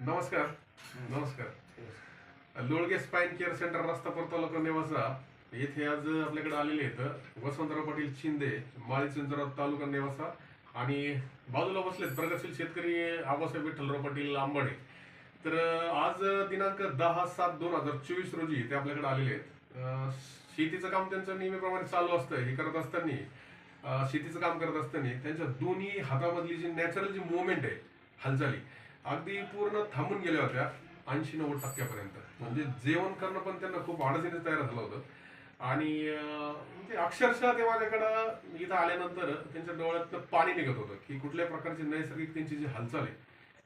नमस्कार. नमस्कार. Lolge spine care centre रस्ता तालुका नेवासा. येथे आज आपल्याकडे आलेले आहेत वसंतराव पाटील शिंदे माळी चिंचराव तालुका नेवासा आणि बाजूला बसलेत प्रगतशील शेतकरी आबासाहेब विठ्ठलराव पाटील आंबाडे. तर आज दिनांक दहा सात दोन हजार चोवीस रोजी ते आपल्याकडे आलेले आहेत. शेतीचं काम त्यांचं नेहमीप्रमाणे चालू असतं हे करत असताना शेतीचं काम करत असताना त्यांच्या दोन्ही हातामधली जी नॅचरल जी मुवमेंट आहे हालचाली अगदी पूर्ण थांबून गेल्या होत्या ऐंशी नव्वद टक्क्यापर्यंत. म्हणजे जेवण करणं पण त्यांना खूप अडचणीच तयार झालं होतं. आणि ते अक्षरशः ते माझ्याकडं इथं आल्यानंतर त्यांच्या डोळ्यातनं पाणी निघत होतं की कुठल्याही प्रकारची नैसर्गिक त्यांची जी हालचाल आहे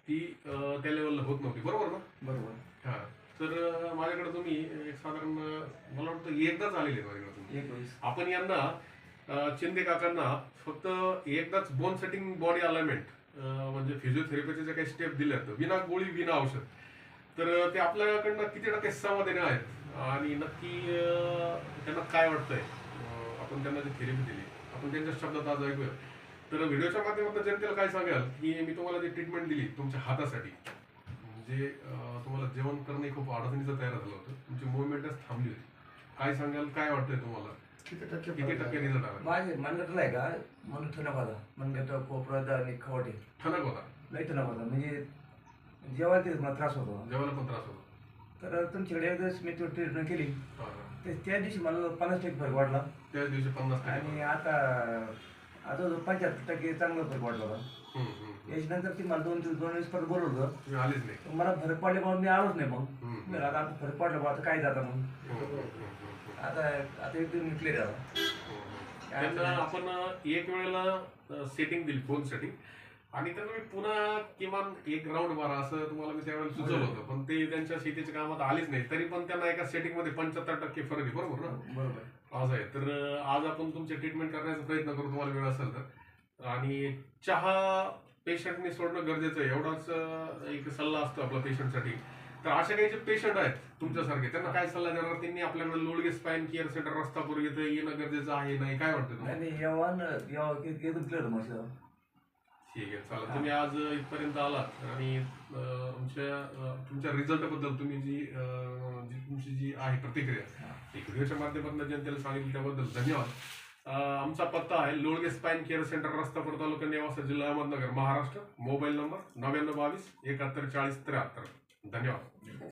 ती त्या लेवलला होत नव्हती. बरोबर ना? बरोबर. हा. तर माझ्याकडे तुम्ही एक साधारण मला वाटतं एकदाच आलेले माझ्याकडे तुम्ही. आपण यांना शिंदे काकांना फक्त एकदाच बोन सेटिंग बॉडी अलाइनमेंट म्हणजे फिजिओथेरपीचे जे काही स्टेप दिल्या आहेत विना गोळी विना औषध. तर ते आपल्याकडनं किती टक्के समाधानी आहेत? आणि नक्की त्यांना काय वाटतंय? आपण त्यांना जी थेरपी दिली आपण त्यांच्या शब्दात आज ऐकूया तर व्हिडिओच्या माध्यमातून जनतेला काय सांगाल? की मी तुम्हाला जी ट्रीटमेंट दिली तुमच्या हातासाठी म्हणजे तुम्हाला जेवण करणे खूप अडचणीचं तयार झालं होतं. तुमची मुवमेंटच थांबली होती. काय सांगाल? काय वाटतंय तुम्हाला? किती टक्के किती टक्के रिझल्ट आला? माझे मनगटला आहे का? म्हणून ठणक होता मनगट कोपरात आणि खवटे. ठणक होता लई ठणक होता म्हणजे जेव्हा ते मला त्रास होतो. जेवायला पण त्रास होता. तर तुमच्याकडे एक दिवस मी ट्रीटमेंट केली. हा, हा. तर त्या दिवशी मला पन्नास टक्के फरक वाटला त्याच दिवशी पन्नास टक्के आणि आता आता जो पंच्याहत्तर टक्के चांगला फरक वाटला होता हम्म, हम्म, हम्म. याच्यानंतर ती मला दोन दिवस दोन दिवस परत बोलवलं होतं. तुम्ही आलेच नाही. तर मला फरक पडल्यामुळे मी आलोच नाही मग. हम्म. आता आता फरक पडला बा आता काय जाता मग? हम्म, हम्म, हम्म, हम्म. आता आता एकदम क्लिअर झाला त्यांना आपण एक वेळेला सेटिंग दिली फोन सेटिंग आणि त्यांना मी पुन्हा किमान एक राऊंड मारा असं तुम्हाला मी त्यावेळेला सुचवलं होतं. पण ते त्यांच्या शेतीच्या कामात आलेच नाही तरी पण त्यांना एका सेटिंगमध्ये पंच्याहत्तर टक्के फरक आहे. बरोबर ना? बरोबर. आज आहे. तर आज आपण तुमचे ट्रीटमेंट करण्याचा प्रयत्न करू. तुम्हाला वेळ असेल तर. आणि चहा पेशंटने सोडणं गरजेचं आहे. एवढाच एक सल्ला असतो आपला पेशंटसाठी तर अशा काही जे पेशंट आहेत तुमच्यासारखे. त्यांना काय सल्ला देणार? त्यांनी आपल्याकडे Lodge spine care centre Rastapur इथं येणं गरजेचं आहे नाही काय वाटतं तुम्हाला? आणि येवान येवा एकदम क्लिअर मग ठीक आहे चला. तुम्ही आज इथपर्यंत आलात आणि अं, आमच्या अं, तुमच्या रिझल्टबद्दल तुम्ही जी अं, जी तुमची जी आहे प्रतिक्रिया एक व्हिडिओच्या माध्यमातून जनतेला सांगितलं त्याबद्दल धन्यवाद. अं, आमचा पत्ता आहे Lolage spine care centre Rastapur तालुका नेवासा जिल्हा अहमदनगर महाराष्ट्र. मोबाईल नंबर नव्याण्णव बावीस एकाहत्तर चाळीस त्र्याहत्तर. 你单调